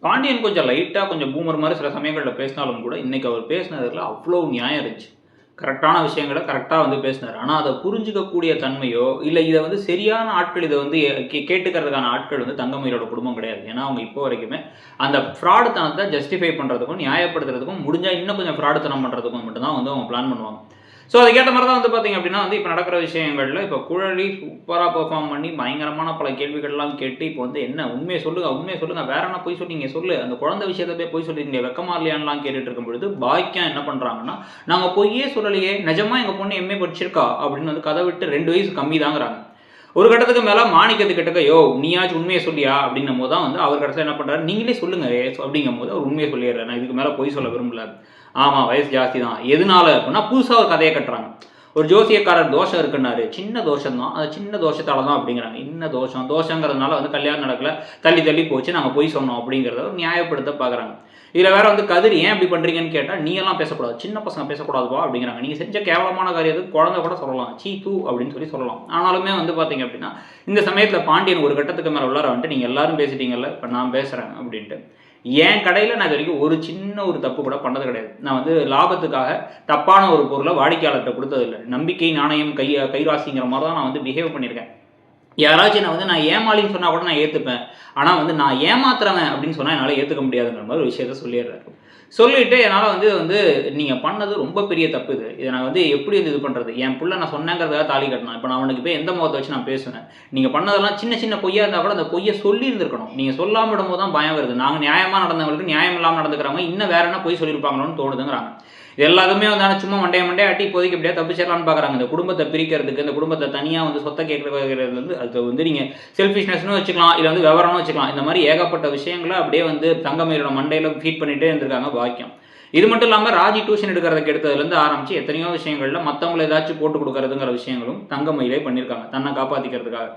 பாண்டியன் கொஞ்சம் லைட்டாக கொஞ்சம் பூமர் மாதிரி சில சமயங்களில் பேசினாலும் கூட இன்றைக்கி அவர் பேசினதில் அவ்வளோ நியாயம் இருந்துச்சு. கரெக்டான விஷயங்களை கரெக்டாக வந்து பேசினார். ஆனால் அதை புரிஞ்சுக்கக்கூடிய தன்மையோ இல்லை இதை வந்து சரியான ஆட்கள் இதை வந்து கே- கேட்டுக்கிறதுக்கான ஆட்கள் வந்து தங்கமயிலோட குடும்பம் கிடையாது. ஏன்னா அவங்க இப்போ வரைக்குமே அந்த ஃப்ராடுத்தனத்தை ஜஸ்டிஃபை பண்ணுறதுக்கும் நியாயப்படுத்துறதுக்கும் முடிஞ்சால் இன்னும் கொஞ்சம் ஃப்ராடுத்தனம் பண்ணுறதுக்கும் மட்டும்தான் வந்து அவங்க பிளான் பண்ணுவாங்க. ஸோ அதுக்கேற்ற மாதிரி தான் வந்து பார்த்தீங்க அப்படின்னா வந்து இப்போ நடக்கிற விஷயங்களில் இப்போ குழலி சூப்பராக பெர்ஃபார்ம் பண்ணி பயங்கரமான பல கேள்விகள்லாம் கேட்டு இப்போ வந்து என்ன உண்மையை சொல்லுங்கள் உண்மையை சொல்லுங்கள் வேற என்ன போய் சொன்னீங்க சொல்லு. அந்த குழந்தை விஷயத்தை போய் போய் நீங்கள் வெக்கமா இல்லையான்லாம் கேட்டுட்டு இருக்கும் பொழுது பாக்கியம் என்ன பண்ணுறாங்கன்னா நாங்கள் பொய்யே சொல்லலையே நிஜமா எங்கள் பொண்ணு எம்ஏ படிச்சிருக்கா அப்படின்னு வந்து கதை விட்டு ரெண்டு வயசு கம்மி தாங்கிறாங்க ஒரு கட்டத்துக்கு மேலே மாணிக்கத்துக்கிட்டக்க யோ நீயாச்சும் உண்மையை சொல்லியா? அப்படின்னும் போது தான் வந்து அவர் கடைசியில் என்ன பண்ணுறாரு நீங்களே சொல்லுங்க அப்படிங்கும் போது அவர் உண்மையை சொல்லிடுறாரு. நான் இதுக்கு மேலே பொய் சொல்ல விரும்பல. ஆமாம் வயசு ஜாஸ்தி தான். எதனால அப்படின்னா புதுசாக ஒரு கதையை கட்டுறாங்க. ஒரு ஜோசியக்காரர் தோஷம் இருக்குன்னாரு. சின்ன தோஷம் தான். அது சின்ன தோஷத்தால தான் அப்படிங்கிறாங்க. இன்ன தோஷம்? தோஷங்கிறதுனால வந்து கல்யாணம் நடக்கல. தள்ளி தள்ளி போச்சு. நாங்கள் பொய் சொன்னோம் அப்படிங்கிறத நியாயப்படுத்த பார்க்குறாங்க இதில் வேற வந்து கதிர் ஏன் இப்படி பண்ணுறீங்கன்னு கேட்டால் நீ எல்லாம் பேசக்கூடாது. சின்ன பசங்க பேசக்கூடாதுப்பா அப்படிங்கிறாங்க. நீங்கள் செஞ்ச கேவலமான காரியத்துக்கு குழந்தை கூட சொல்லலாம். சீ தூ அப்படின்னு சொல்லி சொல்லலாம். ஆனாலுமே வந்து பார்த்தீங்க அப்படின்னா இந்த சமயத்தில் பாண்டியன் ஒரு கட்டத்துக்கு மேலே உள்ளார வந்துட்டு நீங்கள் எல்லாரும் பேசிட்டீங்கல்ல இப்போ நான் பேசுகிறேன் அப்படின்ட்டு. என் கடையில் நான் இது வரைக்கும் ஒரு சின்ன ஒரு தப்பு கூட பண்ணது கிடையாது. நான் வந்து லாபத்துக்காக தப்பான ஒரு பொருளை வாடிக்கையாளர்கிட்ட கொடுத்ததில்லை. நம்பிக்கை நாணயம் கை கைராசிங்கிற மாதிரி தான் நான் வந்து பிஹேவ் பண்ணியிருக்கேன். யாராச்சும் நான் வந்து நான் ஏமாளின்னு சொன்னால் கூட நான் ஏற்றுப்பேன் ஆனால் வந்து நான் ஏமாத்துறவன் அப்படின்னு சொன்னால் என்னால் ஏற்றுக்க முடியாதுங்கிற மாதிரி ஒரு விஷயத்த சொல்லிடுறாரு. சொல்லிட்டு என்னால் வந்து வந்து நீங்கள் பண்ணது ரொம்ப பெரிய தப்பு இது. இதை நான் வந்து எப்படி வந்து இது பண்ணுறது என் பிள்ளை நான் சொன்னேங்கிறதுக்காக தாலி கட்டினான். இப்போ நான் அவனுக்கு போய் எந்த முகத்தை வச்சு நான் பேசுவேன் நீங்கள் பண்ணதெல்லாம் சின்ன சின்ன பொய்யா இருந்தால் கூட அந்த பொய்யை சொல்லி இருந்திருக்கணும். நீங்கள் சொல்லாமல் விடும்போது தான் பயம் வருது. நாங்கள் நியாயமாக நடந்தவங்களுக்கு நியாயம் இல்லாமல் நடந்துக்கிறவங்க இன்னும் வேற என்ன பொய் சொல்லியிருப்பாங்களோன்னு தோணுதுங்கிறாங்க. இது எல்லாருமே வந்து சும்மா மண்டைய மண்டைய அட்டி இப்போதைக்கு எப்படியா தப்பிச்சிடலாம்னு பார்க்குறாங்க இந்த குடும்பத்தை பிரிக்கிறதுக்கு இந்த குடும்பத்தை தனியாக வந்து சொத்தை கேட்கறது வந்து அது வந்து நீங்கள் செல்ஃபிஷ்னஸ்னு வச்சுக்கலாம் இல்லை வந்து விவரம்னு வச்சுக்கலாம். இந்த மாதிரி ஏகப்பட்ட விஷயங்களை அப்படியே வந்து தங்கமயிலோட மண்டையில் ஃபீட் பண்ணிகிட்டே இருந்திருக்காங்க பாக்கியம். இது மட்டும் இல்லாமல் ராஜி டியூஷன் எடுக்கிறதுக்கு எடுத்ததுலேருந்து ஆரம்பித்து எத்தனையோ விஷயங்களில் மற்றவங்களை ஏதாச்சும் போட்டு கொடுக்கறதுங்கிற விஷயங்களும் தங்கமயிலே பண்ணியிருக்காங்க. தன்னை காப்பாற்றிக்கிறதுக்காக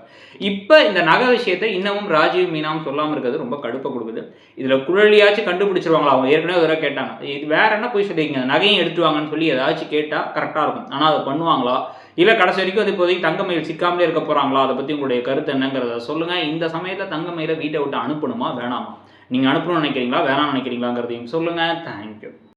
இப்போ இந்த நகை விஷயத்தை இன்னமும் ராஜீவ் மீனாம் சொல்லாமல் இருக்கிறது ரொம்ப கடுப்பை கொடுக்குது. இதில் குழலியாச்சும் கண்டுபிடிச்சிருவாங்களா? அவங்க ஏற்கனவே ஒரு கேட்டாங்க. இது வேற என்ன போய் சொல்லிங்க நகையும் எடுத்து வாங்கன்னு சொல்லி ஏதாச்சும் கேட்டால் கரெக்டாக இருக்கும். ஆனால் அதை பண்ணுவாங்களா? இல்லை கடைசி வரைக்கும் அது இப்போதைக்கு தங்கமயில் சிக்காமலே இருக்க போகிறாங்களா அதை பற்றி உங்களுடைய கருத்து என்னங்கிறத சொல்லுங்கள் இந்த சமயத்தில் தங்கமயில வீட்டை விட்டு அனுப்பணுமா? வேணாமா? நீங்கள் அனுப்பணும்னு நினைக்கிறீங்களா? வேணாம்னு நினைக்கிறீங்களாங்கிறதையும் சொல்லுங்கள் தேங்க்யூ